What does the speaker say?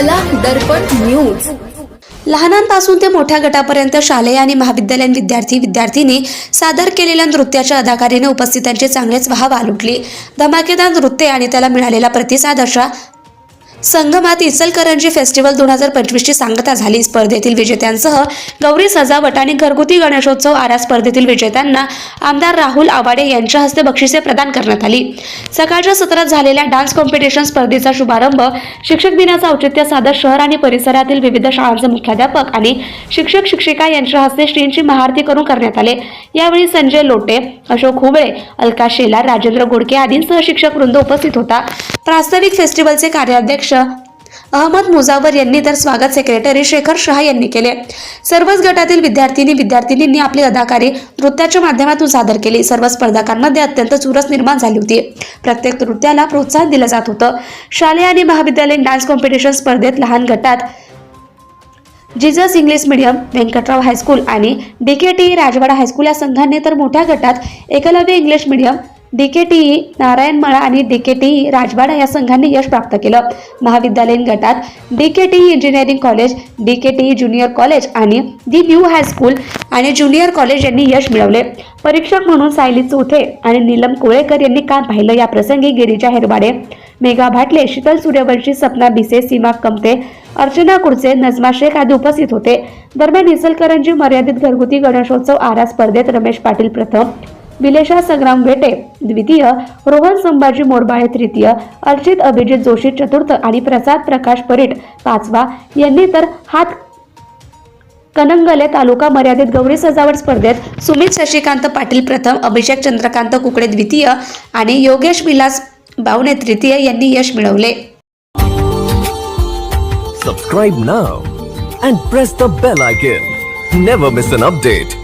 कला दर्पण न्यूज. लहानांपासून ते मोठ्या गटापर्यंत शालेय आणि महाविद्यालयीन विद्यार्थी विद्यार्थिनी सादर केलेल्या नृत्याच्या अदाकारीने उपस्थितांचे चांगलेच वाहवा लुटले धमाकेदार नृत्य आणि त्याला मिळालेला प्रतिसाद अशा संगमात इचलकरंजी फेस्टिवल दोन हजार पंचवीसची सांगता झाली. स्पर्धेतील विजेत्यांसह गौरी सजावट आणि घरगुती गणेशोत्सव आरा स्पर्धेतील विजेत्यांना आमदार राहुल आवाडे यांच्या हस्ते बक्षिसे प्रदान करण्यात आली. सकाळच्या सत्रात झालेल्या डान्स कॉम्पिटिशन स्पर्धेचा शुभारंभ शिक्षक दिनाचं औचित्य साधत शहर आणि परिसरातील विविध शाळांचे मुख्याध्यापक आणि शिक्षक शिक्षिका यांच्या हस्ते श्रींची महाआरती करून करण्यात आले. यावेळी संजय लोटे अशोक हुबळे अलका शेलार राजेंद्र गोडके आदींसह शिक्षक वृंद उपस्थित होता. प्रास्ताविक फेस्टिवलचे कार्याध्यक्ष अहमद मुजावर यांनी तर स्वागत सेक्रेटरी शेखर शहा यांनी केले. सर्वच गटातील विद्यार्थिनी विद्यार्थिनींनी आपली अदाकारी नृत्याच्या माध्यमातून सादर केली. सर्व स्पर्धकांमध्ये अत्यंत चुरस निर्माण झाली होती. प्रत्येक नृत्याला प्रोत्साहन दिलं जात होतं. शालेय आणि महाविद्यालयीन डान्स कॉम्पिटिशन स्पर्धेत लहान गटात Jesus English medium Venkatrao high school आणि D K T Rajwada high school या संघांनी तर मोठ्या गटात Eklavya English medium DKTE Narayanmala आणि डीकेटीई राजवाडा या संघांनी यश प्राप्त केलं. महाविद्यालयीन गटात DKTE engineering college DKTE junior college आणि दी न्यू हायस्कूल आणि ज्युनियर कॉलेज यांनी यश मिळवले. परीक्षक म्हणून सायली चौथे आणि नीलम कोळेकर यांनी काम पाहिलं या प्रसंगी गिरीजा हेरवाडे मेघा भाटले शीतल सूर्यवंशी सपना बिसे सीमा कमते अर्चना कुडसे नजमा शेख आदी उपस्थित होते. दरम्यान निसलकरंजी मर्यादित घरगुती गणेशोत्सव आरा स्पर्धेत रमेश पाटील प्रथम विलेशा संग्राम भेटे द्वितीय रोहन संभाजी मोरबाळे तृतीय अर्चित अभिजित जोशी चतुर्थ आणि प्रसाद प्रकाश परीट पाचवा यांनी तर हात कनंगले तालुका मर्यादित गौरी सजावट स्पर्धेत सुमित शशिकांत पाटील प्रथम अभिषेक चंद्रकांत कुकडे द्वितीय आणि योगेश विलास बावणे तृतीय यांनी यश मिळवले. Subscribe now and press the bell icon never miss an update